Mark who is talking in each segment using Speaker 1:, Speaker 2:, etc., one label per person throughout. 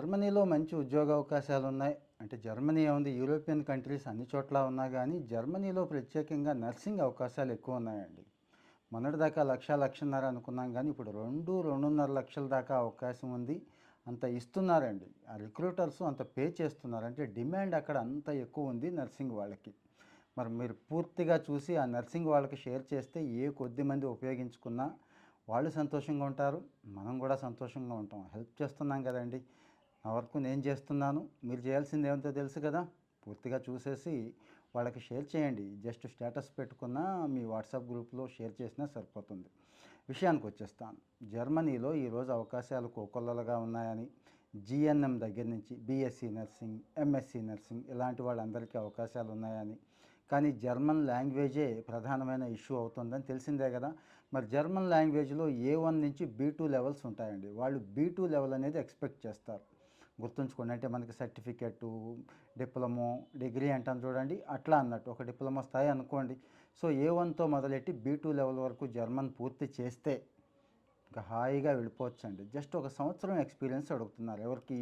Speaker 1: జర్మనీలో మంచి ఉద్యోగ అవకాశాలు ఉన్నాయి అంటే జర్మనీ ఏముంది? యూరోపియన్ కంట్రీస్ అన్ని చోట్ల ఉన్నా కానీ జర్మనీలో ప్రత్యేకంగా నర్సింగ్ అవకాశాలు ఎక్కువ ఉన్నాయండి మొన్నటిదాకా లక్ష లక్షన్నర అనుకున్నాం కానీ ఇప్పుడు రెండు రెండున్నర లక్షల దాకా అవకాశం ఉంది. అంత ఇస్తున్నారండి. ఆ రిక్రూటర్స్ అంత పే చేస్తున్నారు. అంటే డిమాండ్ అక్కడ అంత ఎక్కువ ఉంది నర్సింగ్ వాళ్ళకి. మరి మీరు పూర్తిగా చూసి ఆ నర్సింగ్ వాళ్ళకి షేర్ చేస్తే ఏ కొద్ది మంది ఉపయోగించుకున్నా వాళ్ళు సంతోషంగా ఉంటారు. మనం కూడా సంతోషంగా ఉంటాం. హెల్ప్ చేస్తున్నాం కదండి. నా వరకు నేను చేస్తున్నాను. మీరు చేయాల్సింది ఏమిటో తెలుసు కదా? పూర్తిగా చూసేసి వాళ్ళకి షేర్ చేయండి. జస్ట్ స్టేటస్ పెట్టుకున్న మీ వాట్సాప్ గ్రూప్లో షేర్ చేసినా సరిపోతుంది. విషయానికి వచ్చేస్తాను. జర్మనీలో ఈరోజు అవకాశాలు కోకొల్లలుగా ఉన్నాయని జిఎన్ఎం దగ్గర నుంచి బీఎస్సీ నర్సింగ్ ఎంఎస్సీ నర్సింగ్ ఇలాంటి వాళ్ళందరికీ అవకాశాలు ఉన్నాయని. కానీ జర్మన్ లాంగ్వేజే ప్రధానమైన ఇష్యూ అవుతుందని తెలిసిందే కదా? మరి జర్మన్ లాంగ్వేజ్లో ఏ వన్ నుంచి బీ టూ లెవెల్స్ ఉంటాయండి? వాళ్ళు బీ టూ లెవెల్ అనేది ఎక్స్పెక్ట్ చేస్తారు. గుర్తుంచుకోండి. అంటే మనకి సర్టిఫికెట్ డిప్లొమో డిగ్రీ అంటాం చూడండి. అట్లా అన్నట్టు ఒక డిప్లొమా స్థాయి అనుకోండి. సో ఏ వన్తో మొదలెట్టి బీ టూ లెవెల్ వరకు జర్మన్ పూర్తి చేస్తే ఇంకా హాయిగా వెళ్ళిపోవచ్చండి. జస్ట్ ఒక సంవత్సరం ఎక్స్పీరియన్స్ అడుగుతున్నారు. ఎవరికి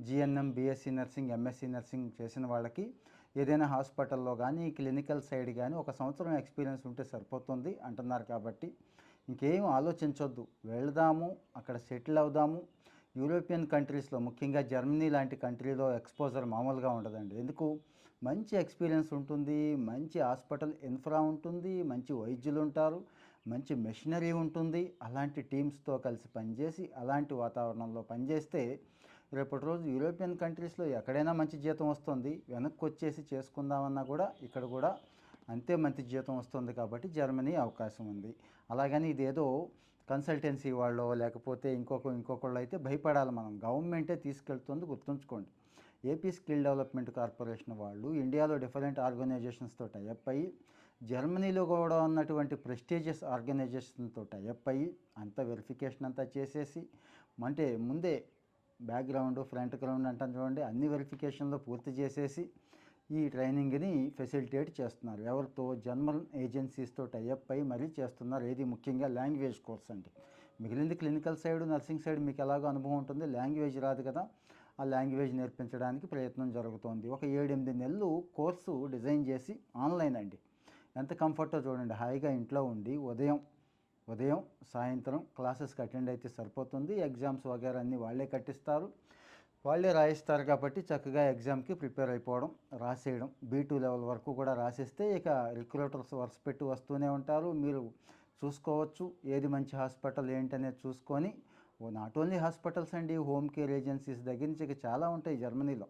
Speaker 1: GNM BSc nursing MSc nursing చేసిన వాళ్ళకి ఏదైనా హాస్పిటల్లో కానీ క్లినికల్ సైడ్ కానీ ఒక సంవత్సరం ఎక్స్పీరియన్స్ ఉంటే సరిపోతుంది అంటున్నారు కాబట్టి ఇంకేం ఆలోచించొద్దు. వెళదాము అక్కడ సెటిల్ అవుదాము. యూరోపియన్ కంట్రీస్లో ముఖ్యంగా జర్మనీ లాంటి కంట్రీలో ఎక్స్పోజర్ మామూలుగా ఉండదండి. ఎందుకు? మంచి ఎక్స్పీరియన్స్ ఉంటుంది మంచి హాస్పిటల్ ఇన్ఫ్రా ఉంటుంది మంచి వైద్యులు ఉంటారు మంచి మెషినరీ ఉంటుంది. అలాంటి టీమ్స్తో కలిసి పనిచేసి అలాంటి వాతావరణంలో పనిచేస్తే రేపటి రోజు యూరోపియన్ కంట్రీస్లో ఎక్కడైనా మంచి జీతం వస్తుంది. వెనక్కి వచ్చేసి చేసుకుందామన్నా కూడా ఇక్కడ కూడా అంతే మంచి జీతం వస్తుంది కాబట్టి జర్మనీ అవకాశం ఉంది. అలాగని ఇదేదో కన్సల్టెన్సీ వాళ్ళు లేకపోతే ఇంకొక ఇంకొకళ్ళు అయితే భయపడాలి మనం. గవర్నమెంటే తీసుకెళ్తుంది గుర్తుంచుకోండి. ఏపీ స్కిల్ డెవలప్మెంట్ కార్పొరేషన్ వాళ్ళు ఇండియాలో డిఫరెంట్ ఆర్గనైజేషన్స్తో టైప్ అయ్యి జర్మనీలో కూడా ఉన్నటువంటి ప్రెస్టీజియస్ ఆర్గనైజేషన్తో టైప్ అయ్యి అంత వెరిఫికేషన్ అంతా చేసేసి అంటే ముందే బ్యాక్గ్రౌండ్ ఫ్రంట్ గ్రౌండ్ అంటాం చూడండి అన్ని వెరిఫికేషన్లో పూర్తి చేసేసి ఈ ట్రైనింగ్ని ఫెసిలిటేట్ చేస్తున్నారు. ఎవరితో? జనరల్ ఏజెన్సీస్తో టైఅప్ అయి మరీ చేస్తున్నారు. ఏది ముఖ్యంగా లాంగ్వేజ్ కోర్స్ అండి. మిగిలింది క్లినికల్ సైడ్ నర్సింగ్ సైడ్ మీకు ఎలాగో అనుభవం ఉంటుంది. లాంగ్వేజ్ రాదు కదా. ఆ లాంగ్వేజ్ నేర్పించడానికి ప్రయత్నం జరుగుతోంది. ఒక ఏడెనిమిది నెలలు కోర్సు డిజైన్ చేసి ఆన్లైన్ అండి. ఎంత కంఫర్టో చూడండి. హాయిగా ఇంట్లో ఉండి ఉదయం ఉదయం సాయంత్రం క్లాసెస్కి అటెండ్ అయితే సరిపోతుంది. ఎగ్జామ్స్ వగేరా అన్నీ వాళ్ళే కట్టిస్తారు. వాళ్ళే రాయిస్తారు కాబట్టి చక్కగా ఎగ్జామ్కి ప్రిపేర్ అయిపోవడం రాసేయడం. బీ టూ లెవెల్ వరకు కూడా రాసేస్తే ఇక రిక్రూటర్స్ వరుస పెట్టి వస్తూనే ఉంటారు. మీరు చూసుకోవచ్చు ఏది మంచి హాస్పిటల్ ఏంటనేది చూసుకొని నాట్ ఓన్లీ హాస్పిటల్స్ అండి హోమ్ కేర్ ఏజెన్సీస్ దగ్గర నుంచి ఇక చాలా ఉంటాయి జర్మనీలో.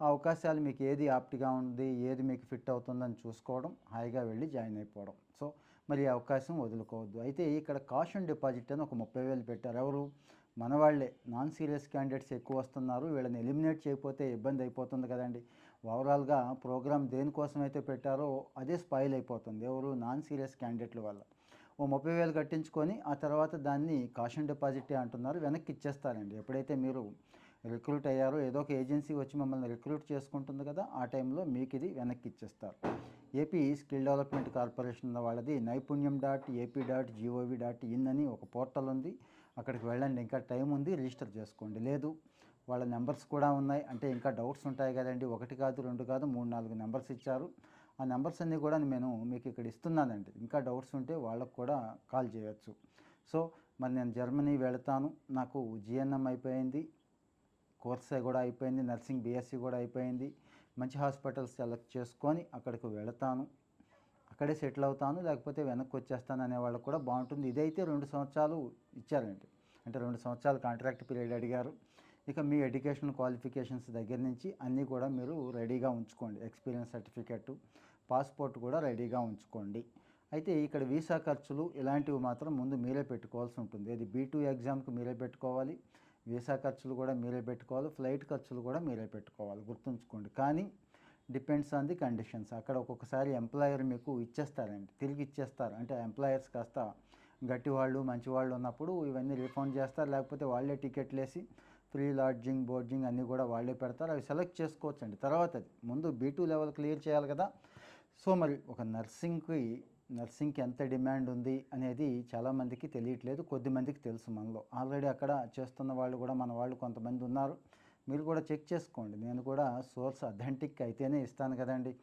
Speaker 1: ఆ అవకాశాలు మీకు ఏది ఆప్ట్గా ఉంది ఏది మీకు ఫిట్ అవుతుందని చూసుకోవడం హాయిగా వెళ్ళి జాయిన్ అయిపోవడం. సో మరి ఈ అవకాశం వదులుకోవద్దు. అయితే ఇక్కడ కాషన్ డిపాజిట్ అని ఒక ముప్పై వేలు పెట్టారు. ఎవరు? మన వాళ్ళే నాన్ సీరియస్ క్యాండిడేట్స్ ఎక్కువ వస్తున్నారు. వీళ్ళని ఎలిమినేట్ చేయకపోతే ఇబ్బంది అయిపోతుంది కదండి. ఓవరాల్గా ప్రోగ్రామ్ దేనికోసం అయితే పెట్టారో అదే స్పాయిల్ అయిపోతుంది. ఎవరు నాన్ సీరియస్ క్యాండిడేట్ల వల్ల. ఓ ముప్పై వేలు కట్టించుకొని ఆ తర్వాత దాన్ని కాషన్ డిపాజిటే అంటున్నారు. వెనక్కి ఇచ్చేస్తారండి. ఎప్పుడైతే మీరు రిక్రూట్ అయ్యారో ఏదో ఒక ఏజెన్సీ వచ్చి మమ్మల్ని రిక్రూట్ చేసుకుంటుంది కదా ఆ టైంలో మీకు ఇది వెనక్కి ఇచ్చేస్తారు. ఏపీ స్కిల్ డెవలప్మెంట్ కార్పొరేషన్ వాళ్ళది Naipunyam dot AP dot gov dot in అని ఒక పోర్టల్ ఉంది. అక్కడికి వెళ్ళండి. ఇంకా టైం ఉంది రిజిస్టర్ చేసుకోండి. లేదు వాళ్ళ నెంబర్స్ కూడా ఉన్నాయి. అంటే ఇంకా డౌట్స్ ఉంటాయి కదండి. ఒకటి కాదు రెండు కాదు మూడు నాలుగు నెంబర్స్ ఇచ్చారు. ఆ నెంబర్స్ అన్నీ కూడా నేను మీకు ఇక్కడ ఇస్తున్నానండి. ఇంకా డౌట్స్ ఉంటే వాళ్ళకు కూడా కాల్ చేయొచ్చు. సో మరి నేను జర్మనీ వెళతాను. నాకు జిఎన్ఎం అయిపోయింది. కోర్సే కూడా అయిపోయింది. నర్సింగ్ బీఎస్సీ కూడా అయిపోయింది. మంచి హాస్పిటల్స్ సెలెక్ట్ చేసుకొని అక్కడికి వెళతాను. అక్కడే సెటిల్ అవుతాను లేకపోతే వెనక్కి వచ్చేస్తాను అనే వాళ్ళకి కూడా బాగుంటుంది. ఇదైతే రెండు సంవత్సరాలు ఇచ్చారండి. అంటే రెండు సంవత్సరాలు కాంట్రాక్ట్ పీరియడ్ అడిగారు. ఇక మీ ఎడ్యుకేషన్ క్వాలిఫికేషన్స్ దగ్గర నుంచి అన్నీ కూడా మీరు రెడీగా ఉంచుకోండి. ఎక్స్పీరియన్స్ సర్టిఫికెట్ పాస్పోర్ట్ కూడా రెడీగా ఉంచుకోండి. అయితే ఇక్కడ వీసా ఖర్చులు ఇలాంటివి మాత్రం ముందు మీరే పెట్టుకోవాల్సి ఉంటుంది. అది బీ టూ ఎగ్జామ్కి మీరే పెట్టుకోవాలి వీసా ఖర్చులు కూడా మీరే పెట్టుకోవాలి ఫ్లైట్ ఖర్చులు కూడా మీరే పెట్టుకోవాలి. గుర్తుంచుకోండి. కానీ డిపెండ్స్ ఆన్ ది కండిషన్స్. అక్కడ ఒక్కొక్కసారి ఎంప్లాయర్ మీకు ఇచ్చేస్తారండి. తిరిగి ఇచ్చేస్తారు. అంటే ఎంప్లాయర్స్ కాస్త గట్టి వాళ్ళు మంచి వాళ్ళు ఉన్నప్పుడు ఇవన్నీ రిఫండ్ చేస్తారు. లేకపోతే వాళ్ళే టికెట్లు వేసి ఫ్రీ లాడ్జింగ్ బోర్డింగ్ అన్నీ కూడా వాళ్ళే పెడతారు. అవి సెలెక్ట్ చేసుకోవచ్చండి. తర్వాత అది ముందు బీ టూ లెవెల్ క్లియర్ చేయాలి కదా. సో మరి ఒక నర్సింగ్కి నర్సింగ్కి ఎంత డిమాండ్ ఉంది అనేది చాలామందికి తెలియట్లేదు. కొద్దిమందికి తెలుసు మనలో. ఆల్రెడీ అక్కడ చేస్తున్న వాళ్ళు కూడా మన వాళ్ళు కొంతమంది ఉన్నారు. మీరు కూడా చెక్ చేసుకోండి. నేను కూడా సోర్స్ అథెంటిక్ అయితేనే ఇస్తాను కదండి.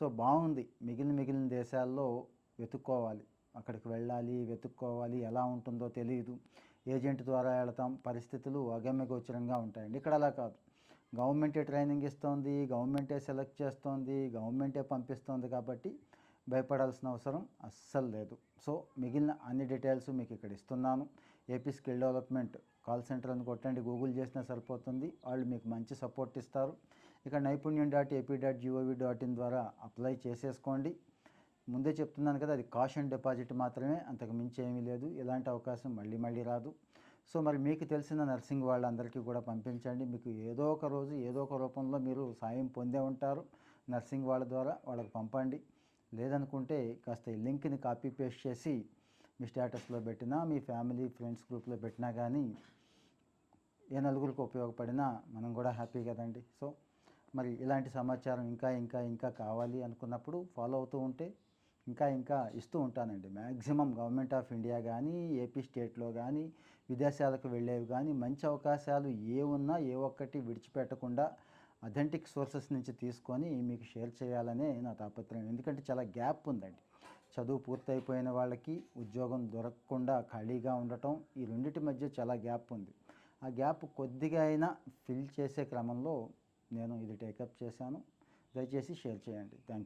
Speaker 1: సో బాగుంది. మిగిలిన మిగిలిన దేశాల్లో వెతుక్కోవాలి. అక్కడికి వెళ్ళాలి వెతుక్కోవాలి. ఎలా ఉంటుందో తెలియదు ఏజెంట్ ద్వారా వెళతాం. పరిస్థితులు అగమ్యగోచరంగా ఉంటాయండి. ఇక్కడ అలా కాదు. గవర్నమెంటే ట్రైనింగ్ ఇస్తోంది. గవర్నమెంటే సెలెక్ట్ చేస్తోంది. గవర్నమెంటే పంపిస్తోంది కాబట్టి భయపడాల్సిన అవసరం అస్సలు లేదు. సో మిగిలిన అన్ని డీటెయిల్స్ మీకు ఇక్కడ ఇస్తున్నాను. AP skill development call centre అని కొట్టండి గూగుల్ చేసినా సరిపోతుంది వాళ్ళు మీకు మంచి సపోర్ట్ ఇస్తారు. ఇక Naipunyam dot AP dot gov dot in ద్వారా అప్లై చేసేసుకోండి. ముందే చెప్తున్నాను కదా అది కాష్ అండ్ డిపాజిట్ మాత్రమే అంతకు మించి ఏమీ లేదు ఇలాంటి అవకాశం మళ్ళీ మళ్ళీ రాదు. సో మరి మీకు తెలిసిన నర్సింగ్ వాళ్ళందరికీ కూడా పంపించండి. మీకు ఏదో ఒక రోజు ఏదో ఒక రూపంలో మీరు సాయం పొందే ఉంటారు నర్సింగ్ వాళ్ళ ద్వారా వాళ్ళకి పంపండి. లేదనుకుంటే కాస్త ఈ లింక్ని కాపీ పేస్ట్ చేసి మీ స్టేటస్లో పెట్టినా మీ ఫ్యామిలీ ఫ్రెండ్స్ గ్రూప్లో పెట్టినా కానీ ఏ నలుగురికి ఉపయోగపడినా మనం కూడా హ్యాపీ కదండి. సో మరి ఇలాంటి సమాచారం ఇంకా ఇంకా ఇంకా కావాలి అనుకున్నప్పుడు ఫాలో అవుతూ ఉంటే ఇంకా ఇంకా ఇస్తూ ఉంటానండి. మ్యాక్సిమం గవర్నమెంట్ ఆఫ్ ఇండియా కానీ ఏపీ స్టేట్లో కానీ విదేశాలకు వెళ్ళేవి కానీ మంచి అవకాశాలు ఏ ఉన్నా ఏ ఒక్కటి విడిచిపెట్టకుండా అథెంటిక్ సోర్సెస్ నుంచి తీసుకొని మీకు షేర్ చేయాలనే నా తాపత్రయం. ఎందుకంటే చాలా గ్యాప్ ఉందండి. చదువు పూర్తయిపోయిన వాళ్ళకి ఉద్యోగం దొరకకుండా ఖాళీగా ఉండటం ఈ రెండింటి మధ్య చాలా గ్యాప్ ఉంది. ఆ గ్యాప్ కొద్దిగా అయినా ఫిల్ చేసే క్రమంలో నేను ఇది టేకప్ చేశాను. దయచేసి షేర్ చేయండి. Thank you